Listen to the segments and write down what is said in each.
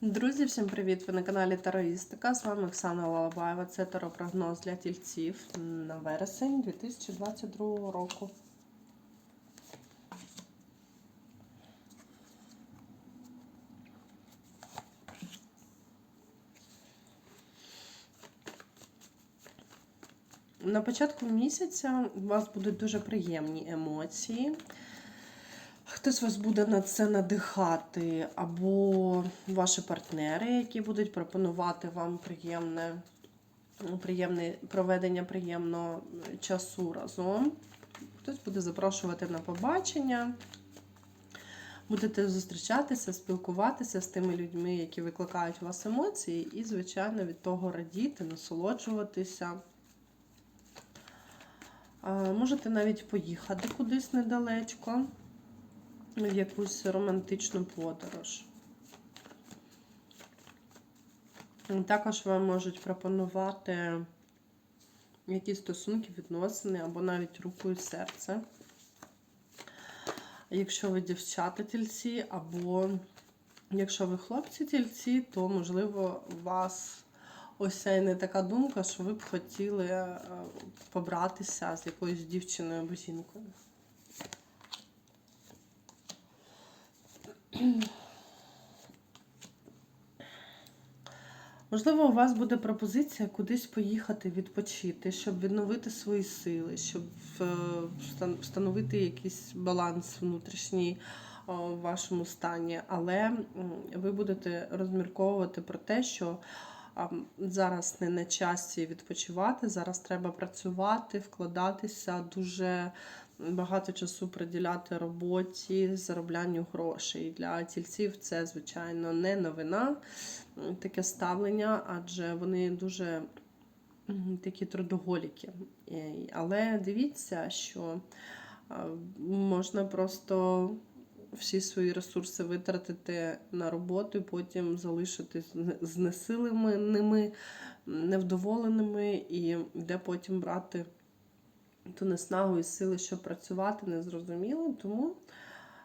Друзі, всім привіт! Ви на каналі Тароїстика. З вами Оксана Лалабаєва. Це таропрогноз для тільців на вересень 2022 року. На початку місяця у вас будуть дуже приємні емоції. Хтось вас буде на це надихати, або ваші партнери, які будуть пропонувати вам приємне, приємне проведення приємного часу разом. Хтось буде запрошувати на побачення. Будете зустрічатися, спілкуватися з тими людьми, які викликають у вас емоції, і, звичайно, від того радіти, насолоджуватися. Можете навіть поїхати кудись недалечко в якусь романтичну подорож. Також вам можуть пропонувати якісь стосунки, відносини або навіть руку і серце. Якщо ви дівчата тільці, або якщо ви хлопці тільці, то можливо у вас ось ця не така думка, що ви б хотіли е, побратися з якоюсь дівчиною або жінкою. Можливо, у вас буде пропозиція кудись поїхати відпочити, щоб відновити свої сили, щоб е, встановити якийсь баланс внутрішній в вашому стані. Але ви будете розмірковувати про те, що зараз не на часі відпочивати, зараз треба працювати, вкладатися дуже багато часу приділяти роботі, зароблянню грошей. Для тільців це, звичайно, не новина, таке ставлення, адже вони дуже такі трудоголіки. Але дивіться, що можна просто всі свої ресурси витратити на роботу і потім залишитись знесиленими, невдоволеними, і де потім брати ту неснагу і сили, щоб працювати, не зрозуміло. Тому,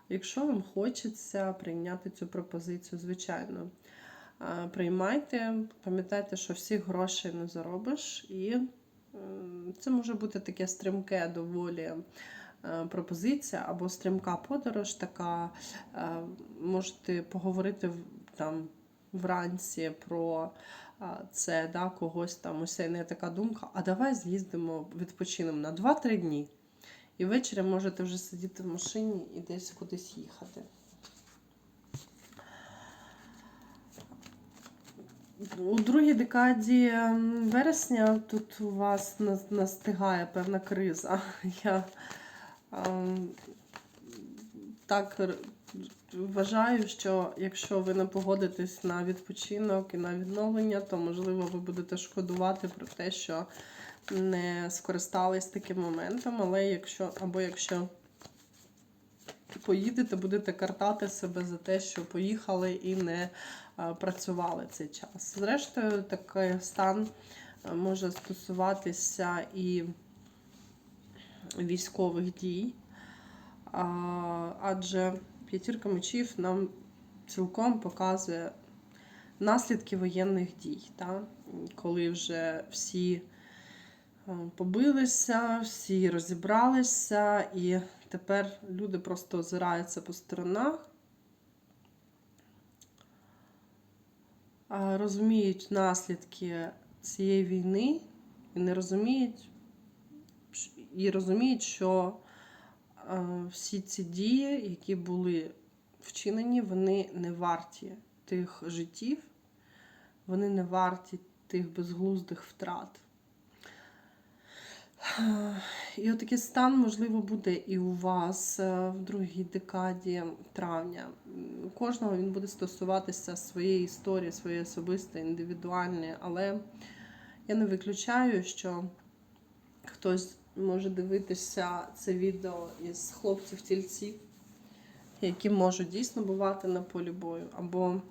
якщо вам хочеться прийняти цю пропозицію, звичайно, приймайте, пам'ятайте, що всіх грошей не заробиш, і це може бути таке стрімке доволі. Пропозиція або стрімка подорож, така можете поговорити там вранці про це да, когось там не така думка. А давай з'їздимо, відпочинемо на 2-3 дні. І ввечері можете вже сидіти в машині і десь кудись їхати. У другій декаді вересня тут у вас настигає певна криза. Я так вважаю, що якщо ви не погодитесь на відпочинок і на відновлення, то можливо ви будете шкодувати про те, що не скористались таким моментом. Але якщо або якщо поїдете, будете картати себе за те, що поїхали і не е, працювали цей час. Зрештою, такий стан е, може стосуватися і військових дій. Адже п'ятірка мечів нам цілком показує наслідки воєнних дій, та? коли вже всі е, побилися, всі розібралися, і тепер люди просто озираються по сторонах, розуміють наслідки цієї війни і не розуміють, і розуміють, що всі ці дії, які були вчинені, вони не варті тих життів, вони не варті тих безглуздих втрат. Е, І отакий стан, можливо, буде і у вас е, в другій декаді травня. У кожного він буде стосуватися своєї історії, своєї особистої, індивідуальної, але я не виключаю, що хтось може дивитися це відео із хлопців-тільців, які можуть дійсно бувати на полі бою, або,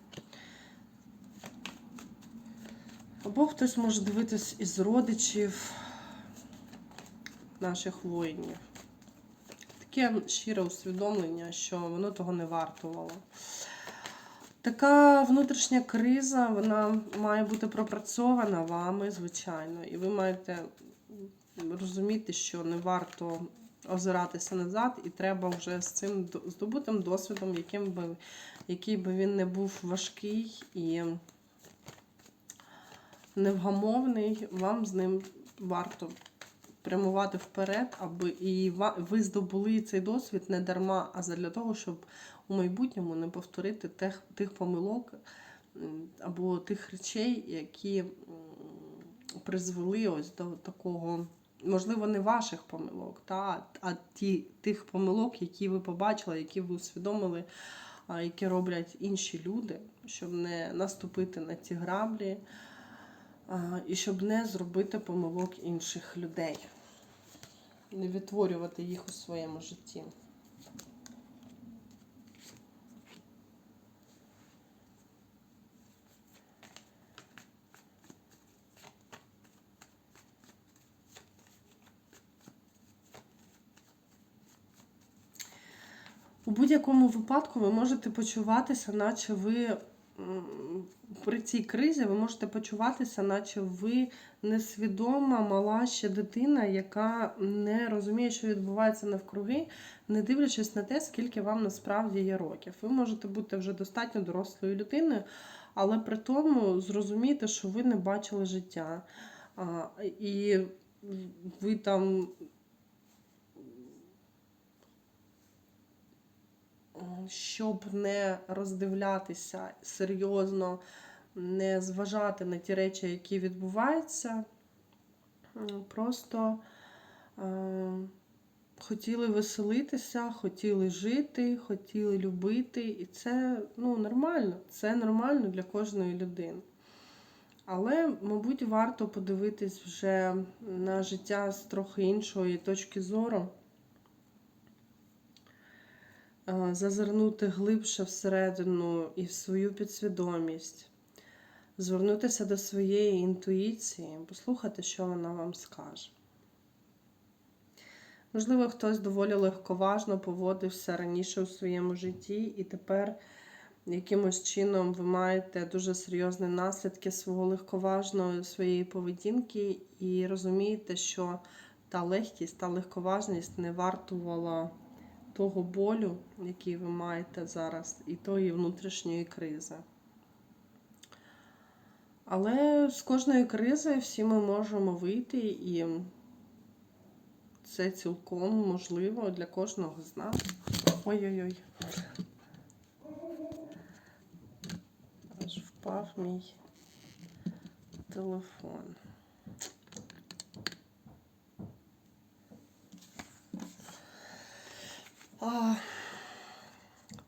або хтось може дивитись із родичів наших воїнів. Таке щире усвідомлення, що воно того не вартувало. Така внутрішня криза, вона має бути пропрацьована вами, звичайно, і ви маєте розуміти, що не варто озиратися назад, і треба вже з цим здобутим досвідом, яким би, який би він не був важкий і невгамовний, вам з ним варто прямувати вперед, аби і ви здобули цей досвід не дарма, а для того, щоб у майбутньому не повторити тих, тих помилок або тих речей, які призвели ось до такого, можливо, не ваших помилок, та, а ті, тих помилок, які ви побачили, які ви усвідомили, які роблять інші люди, щоб не наступити на ті граблі і щоб не зробити помилок інших людей, не відтворювати їх у своєму житті. У будь-якому випадку ви можете почуватися, наче ви при цій кризі ви можете почуватися, наче ви несвідома, мала ще дитина, яка не розуміє, що відбувається навкруги, не дивлячись на те, скільки вам насправді є років. Ви можете бути вже достатньо дорослою людиною, але при тому зрозуміти, що ви не бачили життя. І ви там щоб не роздивлятися серйозно, не зважати на ті речі, які відбуваються, просто е, хотіли веселитися, хотіли жити, хотіли любити. І це ну, нормально, це нормально для кожної людини. Але, мабуть, варто подивитись вже на життя з трохи іншої точки зору. Е, зазирнути глибше всередину і в свою підсвідомість, звернутися до своєї інтуїції, послухати, що вона вам скаже. Можливо, хтось доволі легковажно поводився раніше у своєму житті, і тепер якимось чином ви маєте дуже серйозні наслідки свого легковажної своєї поведінки, і розумієте, що та легкість, та легковажність не вартувала того болю, який ви маєте зараз, і тої внутрішньої кризи. Але з кожної кризи всі ми можемо вийти, і це цілком можливо для кожного з нас. Ой-ой-ой. Аж впав мій телефон.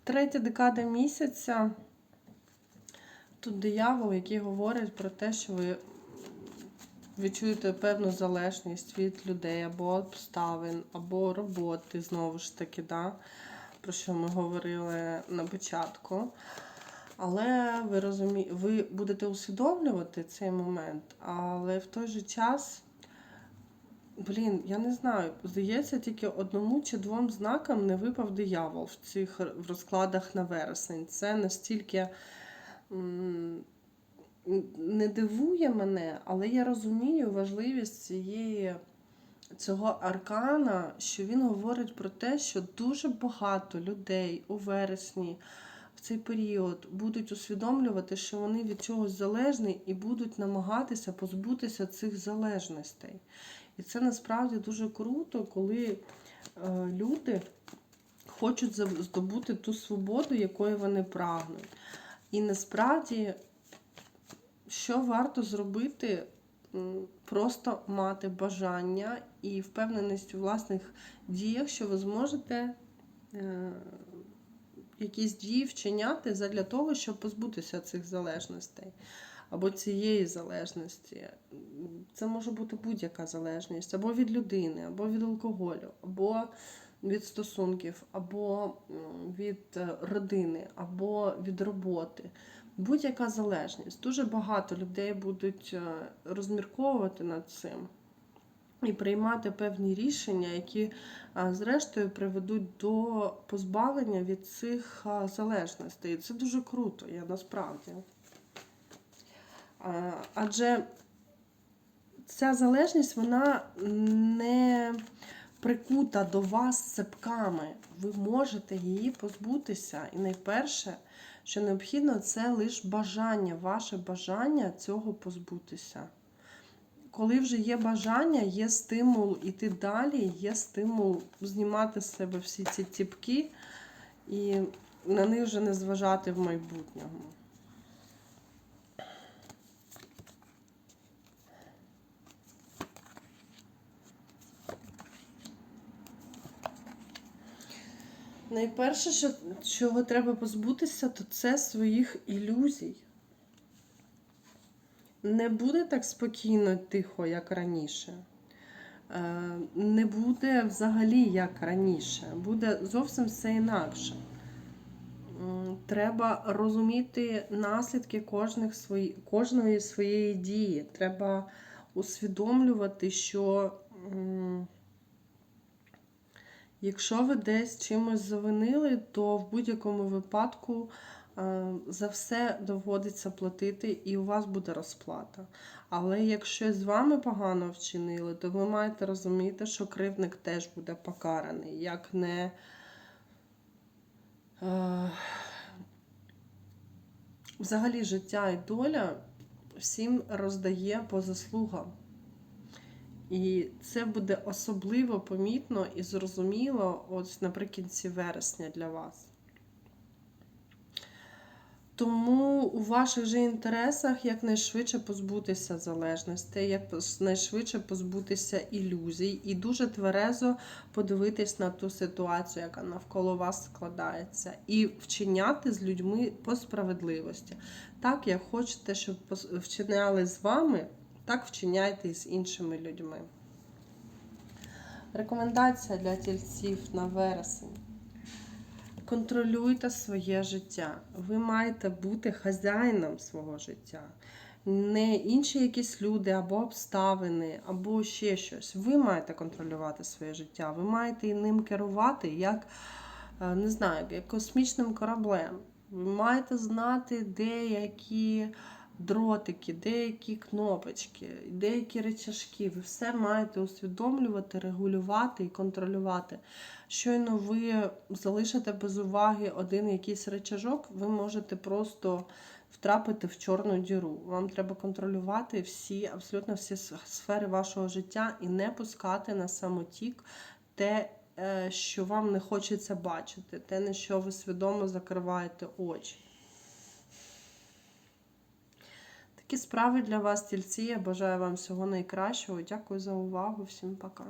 Третя декада місяця. Тут диявол, який говорить про те, що ви відчуєте певну залежність від людей або обставин, або роботи, знову ж таки, да, про що ми говорили на початку. Але ви розумі... ви будете усвідомлювати цей момент, але в той же час. Блін, я не знаю. Здається, тільки одному чи двом знакам не випав диявол в цих в розкладах на вересень. Це настільки не дивує мене, але я розумію важливість цієї, цього аркана, що він говорить про те, що дуже багато людей у вересні в цей період будуть усвідомлювати, що вони від чогось залежні і будуть намагатися позбутися цих залежностей. І це насправді дуже круто, коли е, люди хочуть здобути ту свободу, якої вони прагнуть. І насправді, що варто зробити, просто мати бажання і впевненість у власних діях, що ви зможете е, якісь дії вчиняти для того, щоб позбутися цих залежностей або цієї залежності. Це може бути будь-яка залежність, або від людини, або від алкоголю, або від стосунків, або від е, родини, або від роботи. Будь-яка залежність. Дуже багато людей будуть е, розмірковувати над цим. і приймати певні рішення, які зрештою приведуть до позбавлення від цих залежностей. Це дуже круто, я насправді. Адже ця залежність вона не прикута до вас цепками. Ви можете її позбутися. І найперше, що необхідно, це лише бажання, ваше бажання цього позбутися. Коли вже є бажання, є стимул іти далі, є стимул знімати з себе всі ці тіпки і на них вже не зважати в майбутньому. Найперше, що, чого треба позбутися, то це своїх ілюзій. Не буде так спокійно, тихо, як раніше. Е, Не буде взагалі як раніше. Буде зовсім все інакше. Треба розуміти наслідки кожних свої, кожної своєї дії. Треба усвідомлювати, що якщо ви десь чимось завинили, то в будь-якому випадку е, за все доводиться платити, і у вас буде розплата. Але якщо з вами погано вчинили, то ви маєте розуміти, що кривдник теж буде покараний, як не. е, Взагалі життя і доля всім роздає по заслугам. І це буде особливо помітно і зрозуміло ось наприкінці вересня для вас. Тому у ваших же інтересах якнайшвидше позбутися залежності, якнайшвидше позбутися ілюзій і дуже тверезо подивитись на ту ситуацію, яка навколо вас складається, і вчиняти з людьми по справедливості. Так, як хочете, щоб вчиняли з вами, так вчиняйте і з іншими людьми. Рекомендація для тільців на вересень. Контролюйте своє життя. Ви маєте бути хазяїном свого життя. Не інші якісь люди або обставини, або ще щось. Ви маєте контролювати своє життя. Ви маєте ним керувати як, е, не знаю, як космічним кораблем. Ви маєте знати, де які дротики, деякі кнопочки, деякі речашки. Ви все маєте усвідомлювати, регулювати і контролювати. Щойно ви залишите без уваги один якийсь речажок, ви можете просто втрапити в чорну діру. Вам треба контролювати всі, абсолютно всі сфери вашого життя і не пускати на самотік те, е, що вам не хочеться бачити, те, на що ви свідомо закриваєте очі. Такі справи для вас, тільці. Я бажаю вам всього найкращого. Дякую за увагу. Всім пока.